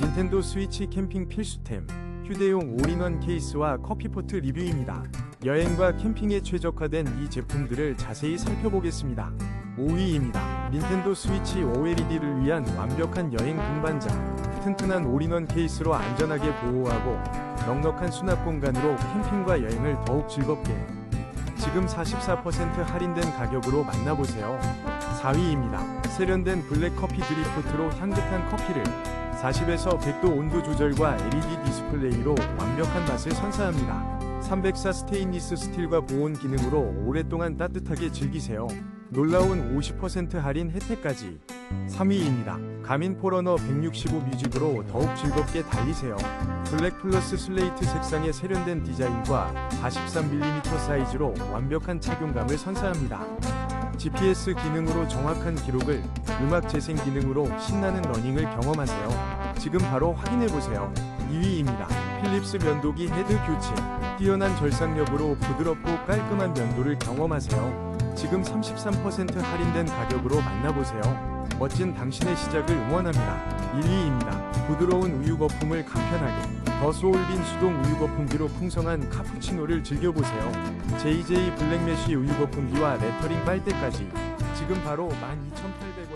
닌텐도 스위치 캠핑 필수템 휴대용 올인원 케이스와 커피포트 리뷰입니다. 여행과 캠핑에 최적화된 이 제품들을 자세히 살펴보겠습니다. 5위입니다. 닌텐도 스위치 OLED를 위한 완벽한 여행 동반자. 튼튼한 올인원 케이스로 안전하게 보호하고 넉넉한 수납 공간으로 캠핑과 여행을 더욱 즐겁게. 지금 44% 할인된 가격으로 만나보세요. 4위입니다. 세련된 블랙 커피 드리포트로 향긋한 커피를 40에서 100도 온도 조절과 LED 디스플레이로 완벽한 맛을 선사합니다. 304 스테인리스 스틸과 보온 기능으로 오랫동안 따뜻하게 즐기세요. 놀라운 50% 할인 혜택까지. 3위입니다. 가민 포러너 165 뮤직으로 더욱 즐겁게 달리세요. 블랙 플러스 슬레이트 색상의 세련된 디자인과 43mm 사이즈로 완벽한 착용감을 선사합니다. GPS 기능으로 정확한 기록을, 음악 재생 기능으로 신나는 러닝을 경험하세요. 지금 바로 확인해보세요. 2위입니다. 필립스 면도기 헤드 교체. 뛰어난 절삭력으로 부드럽고 깔끔한 면도를 경험하세요. 지금 33% 할인된 가격으로 만나보세요. 멋진 당신의 시작을 응원합니다. 1위입니다. 부드러운 우유 거품을 간편하게. 더 소울빈 수동 우유 거품기로 풍성한 카푸치노를 즐겨보세요. JJ 블랙매쉬 우유 거품기와 레터링 빨대까지 지금 바로 12,800